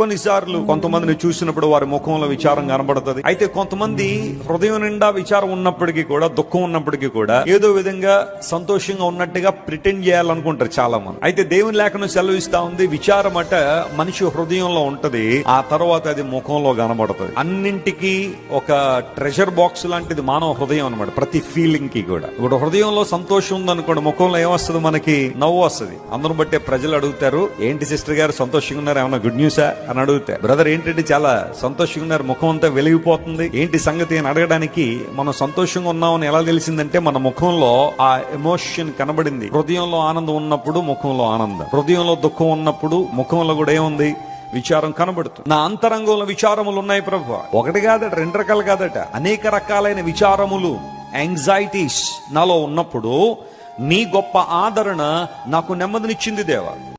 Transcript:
కొన్నిసార్లు కొంతమందిని చూసినప్పుడు వారి ముఖంలో విచారం కనబడుతుంది. అయితే కొంతమంది హృదయం నిండా విచారం ఉన్నప్పటికీ కూడా దుఃఖం ఉన్నప్పటికీ కూడా ఏదో విధంగా సంతోషంగా ఉన్నట్టుగా ప్రిటెండ్ చేయాలనుకుంటారు చాలా మంది అయితే దేవుని లేఖను సెలవిస్తా ఉంది విచారం అట మనిషి హృదయంలో ఉంటది ఆ తర్వాత అది ముఖంలో కనబడుతుంది. అన్నింటికి ఒక ట్రెజర్ బాక్స్ లాంటిది మానవ హృదయం అన్నమాట ప్రతి ఫీలింగ్కి కూడా. ఇప్పుడు హృదయంలో సంతోషం ఉందనుకోండి ముఖంలో ఏమొస్తుంది మనకి నవ్వు వస్తుంది. అందరం బట్టే ప్రజలు అడుగుతారు ఏంటి సిస్టర్ గారు సంతోషంగా ఉన్నారు? ఏమైనా గుడ్ న్యూసా అని అడుగుతారు బ్రదర్ ఏంటంటే చాలా సంతోషంగా ఉన్నారు ముఖం అంతా వెలిగిపోతుంది. ఏంటి సంగతి? అని అడగడానికి మనం సంతోషంగా ఉన్నామని ఎలా తెలిసిందంటే మన ముఖంలో ఆ ఎమోషన్ కనబడింది. హృదయంలో ఆనందం ఉన్నప్పుడు ముఖంలో ఆనందం. హృదయంలో దుఃఖం ఉన్నప్పుడు ముఖంలో కూడా ఏముంది? విచారం కనబడుతుంది. నా అంతరంగంలో విచారములు ఉన్నాయి ప్రభు. ఒకటి కాదట రెండు రకాలు కాదట. అనేక రకాలైన విచారములు యాంగ్జైటీస్ నాలో ఉన్నప్పుడు నీ గొప్ప ఆదరణ నాకు నెమ్మదినిచ్చింది దేవా.